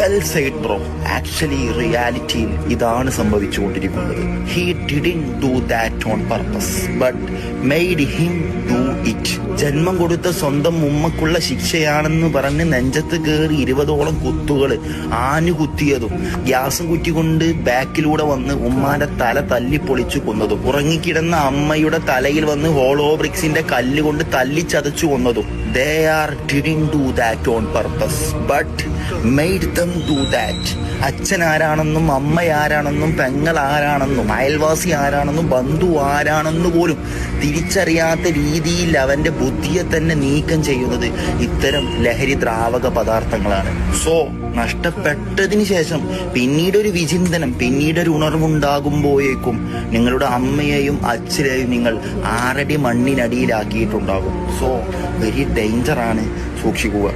Well side bro actually റിയാലിറ്റിയിൽ ഇതാണ് സംഭവിച്ചുകൊണ്ടിരിക്കുന്നത്. He didn't do that on purpose but made him do it ജന്മം കൊടുത്ത സ്വന്തം ഉമ്മക്കുള്ള ശിക്ഷയാണെന്ന് പറഞ്ഞ് നെഞ്ചത്ത് കയറി ഇരുപതോളം കുത്തുകൾ ആഞ്ഞു കുത്തിയതും ഗ്യാസും കുറ്റിക്കൊണ്ട് ബാക്കിലൂടെ വന്ന് ഉമ്മാന്റെ തല തല്ലി പൊളിച്ചു കൊന്നതും ഉറങ്ങിക്കിടന്ന അമ്മയുടെ തലയിൽ വന്ന് ഹോളോ ബ്രിക്സിന്റെ കല്ല് കൊണ്ട് തല്ലിച്ചതച്ചു കൊന്നതും. They are didn't do that on purpose but made them do that അച്ഛൻ ആരാണെന്നും അമ്മ ആരാണെന്നും പെങ്ങൾ ആരാണെന്നും അയൽവാസി ആരാണെന്നും ബന്ധു ആരാണെന്നു പോലും തിരിച്ചറിയാത്ത രീതിയിൽ അവന്റെ ബുദ്ധിയെ തന്നെ നീക്കം ചെയ്യുന്നത് ഇത്തരം ലഹരി ദ്രാവക പദാർത്ഥങ്ങളാണ്. സോ നഷ്ടപ്പെട്ടതിന് ശേഷം പിന്നീട് ഒരു വിചിന്തനം പിന്നീട് ഒരു ഉണർവുണ്ടാകുമ്പോഴേക്കും നിങ്ങളുടെ അമ്മയെയും അച്ഛനെയും നിങ്ങൾ ആരടി മണ്ണിനടിയിലാക്കിയിട്ടുണ്ടാകും. സോ വെരി ഡേഞ്ചറാണ് സൂക്ഷിക്കുക.